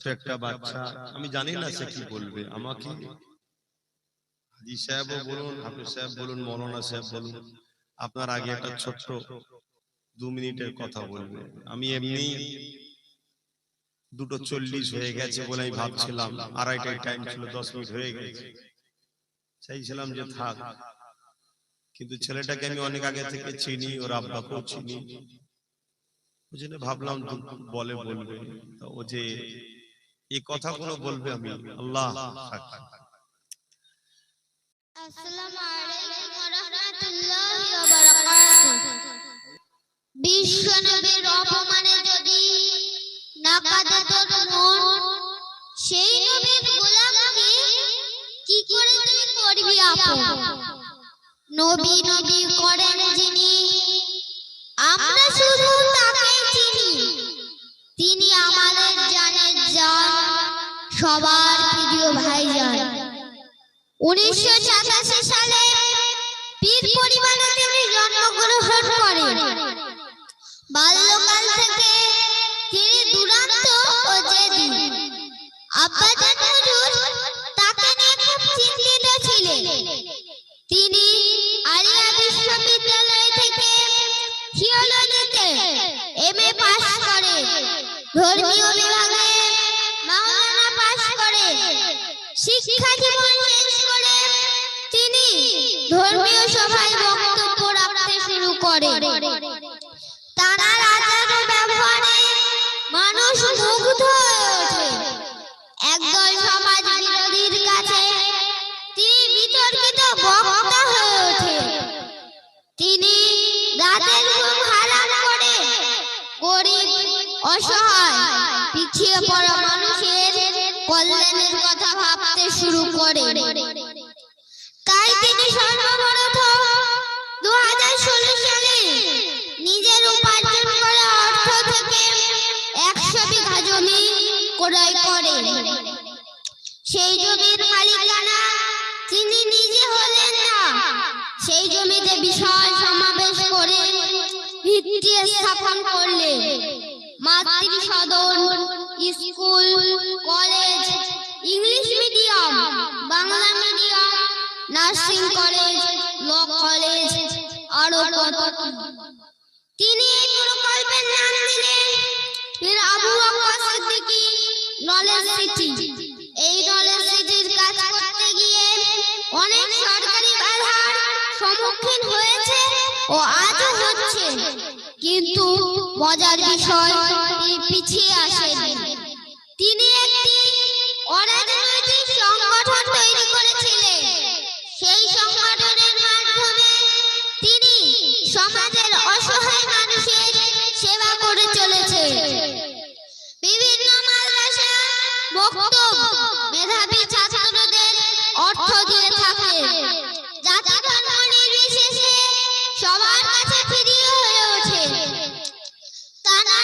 ছোট্ট একটা বাচ্চা, আমি জানি না সে কি বলবে, আমাকে। হাজি বলুন, হাফিজ সাহেব বলুন, মৌলানা সাহেব বলুন, আপনার আগে একটা ছোট্ট দু মিনিটের কথা বলবে। আমি এমনি দুটো চল্লিশ হয়ে গেছে বলে আমি ভাবছিলাম টাইম ছিল, দশ মিনিট হয়ে গেছে। চাইছিলাম যে থাক। কিন্তু ছেলেটাকে আমি অনেক আগে থেকে চিনি, ওর আব্বাকেও চিনি। ওই জন্য ভাবলাম বলে বলবে। ও যে এই কথাগুলো বলবে আমি। আল্লাহ। আসসালামু আলাইকুম ওয়া রাহমাতুল্লাহি ওয়া বারাকাতুহু বিশ্ব নবীর অপমানে যদি না কাঁদে তোর মন সেই নবীর কি করে তুই করবি আপন? নবী নবী করেন যিনি সবার প্রিয় ভাইজান। উনিশশো সাতাশি সালে পীর তিনি জন্মগ্রহণ করেন। বাল্যকাল থেকে তিনি দুরান্ত ও জেদি। আব্বাজান হুজুর তাকে নিয়ে খুব চিন্তিত ছিলেন। তিনি আলিয়া বিশ্ববিদ্যালয় থেকে থিওলজিতে এমএ পাশ করেন। ধর্মীয় বিভাগে শিক্ষা জীবন শেষ করে তিনি ধর্মীয় সভায় বক্তব্য রাখতে শুরু করে তারা ও ব্যবহারে মানুষ মুগ্ধ হয়ে ওঠে একদল সমাজ বিরোধীর কাছে তিনি বিতর্কিত বক্তা হয়ে ওঠে তিনি রাতের ঘুম করে গরিব, অসহায়, পিছিয়ে পড়া মানুষের কল্যাণের কথা ভাবতে শুরু করে। তাই তিনি সর্বপ্রথম দু হাজার ষোলো সালে নিজের উপার্জন করা অর্থ থেকে একশো বিঘা জমি ক্রয় করেন সেই জমির মালিকানা তিনি নিজে হলেন না, সেই জমিতে বিশাল সমাবেশ করে ভিত্তি স্থাপন করলেন। সদন school, college, English medium, Bangla medium, nursing college, law college আরও কত তিনি এই প্রকল্পের নাম দিলেন পীর আবু নলেজ সিটি। এই নলেজ সিটির কাজ করতে গিয়ে অনেক সরকারি বাধার সম্মুখীন হয়েছে ও আজও হচ্ছে। কিন্তু মজার বিষয়, তিনি পিছিয়ে আসেনি তিনি একটি অরাজনৈতিক সংগঠন তৈরি করেছিলেন। সেই সংগঠনের মাধ্যমে তিনি সমাজের অসহায় মানুষের সেবা করে চলেছে বিভিন্ন মাদ্রাসা মক্তব মেধাবী ছাত্রদের অর্থ দিয়ে থাকে। জাতি ধর্ম নির্বিশেষে সবার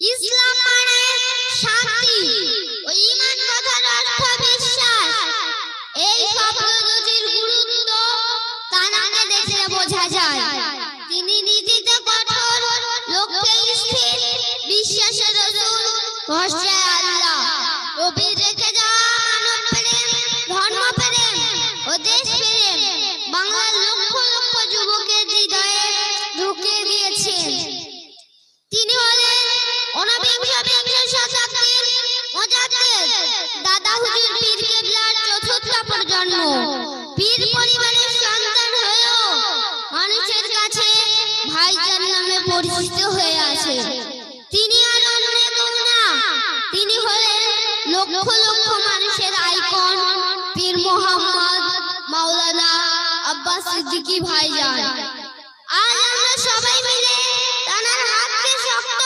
ইসলাম মানে শান্তি। ও ঈমান কথার অর্থ বিশ্বাস। এই শব্দ দুটির গুরুত্ব তানাকে দেখলে বোঝা যায়। তিনি নীতিতে কঠোর লক্ষ্যে স্থির, বিশ্বাসের রসুল ভরসায় প্রজন্ম পীর পরিবারের সন্তান হয়েও মানুষের কাছে ভাইজান নামে পরিচিত হয়ে আছে। তিনি আর অন্য কেউ না তিনি হলেন লক্ষ লক্ষ মানুষের আইকন, পীর মোহাম্মদ মাওলানা আব্বাস সিদ্দিকী ভাইজান। আজ আমরা সবাই মিলে তানার হাতকে শক্ত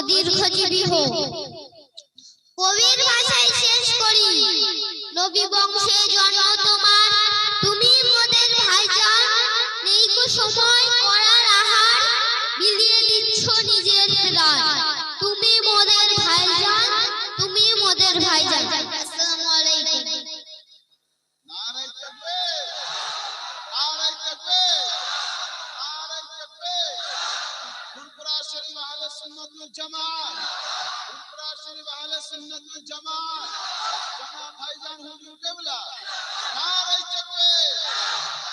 দীর্ঘজীবী হোক। কবির ভাষায় শেষ করি। নবী বংশে জন্ম তোমার। তুমি মোদের ভাইজান। নেই কো সময় করার আহার। বিলিয়ে দিচ্ছ নিজের প্রাণ। তুমি মোদের ভাইজান। তুমি মোদের ভাইজান। شریف اہل سنت والجماعت انقرا شریف اہل سنت والجماعت جناب بھائی جان حضور قبلہ نعرہ تکبیر